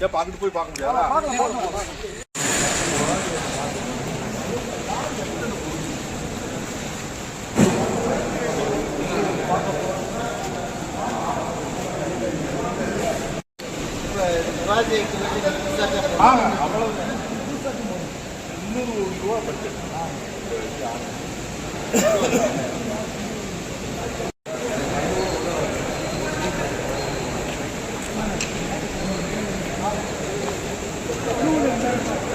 ஏன் போய் பார்க்க முடியாதா அவ்வளவு முந்நூறு ரூபா பட்ஜெட் Thank you.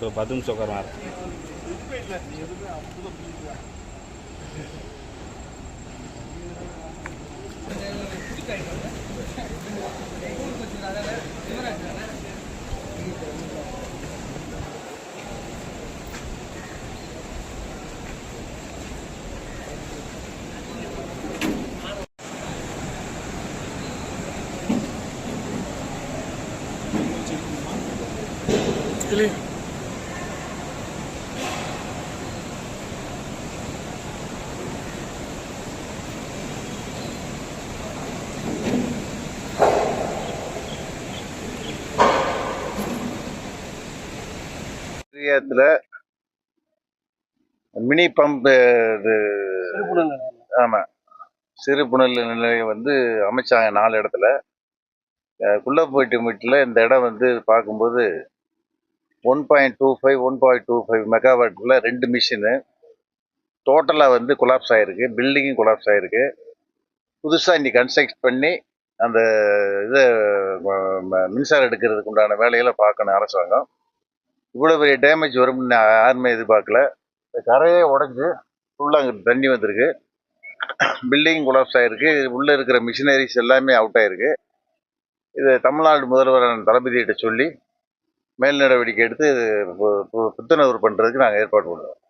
तो बदम चोकर मार Really? ஏரியாத்துல மினி பம்ப் இது ஆமா. சிறு புனல் நிலையம் வந்து அமைச்சாங்க நாலு இடத்துல. அஹ் குள்ளப்பேட்டு மீட்டில் இந்த இடம் வந்து பார்க்கும்போது one point two five one point two five மெகாவாட்டில் ரெண்டு மிஷினு. டோட்டலாக வந்து கொலாப்ஸ் ஆகிருக்கு பில்டிங்கும் கொலாப்ஸ் ஆகிருக்கு புதுசாக இன்னைக்கு கன்ஸ்ட்ரக்ட் பண்ணி அந்த இதை மின்சாரம் எடுக்கிறதுக்கு உண்டான வேலைகளை பார்க்கணும் அரசாங்கம். இவ்வளோ பெரிய டேமேஜ் வரும்னு நான் யாருமே எதிர்பார்க்கல. இந்த கரையே உடஞ்சி ஃபுல்லாக அங்கே தண்ணி வந்திருக்கு. பில்டிங் கொலாப்ஸ் ஆகிருக்கு உள்ளே இருக்கிற மிஷினரிஸ் எல்லாமே அவுட் ஆகிருக்கு இது தமிழ்நாடு முதல்வர் தளபதியிட்ட சொல்லி மேல் நடவடிக்கை எடுத்து புத்துணர்வு பண்ணுறதுக்கு நாங்கள் ஏற்பாடு பண்ணுறோம்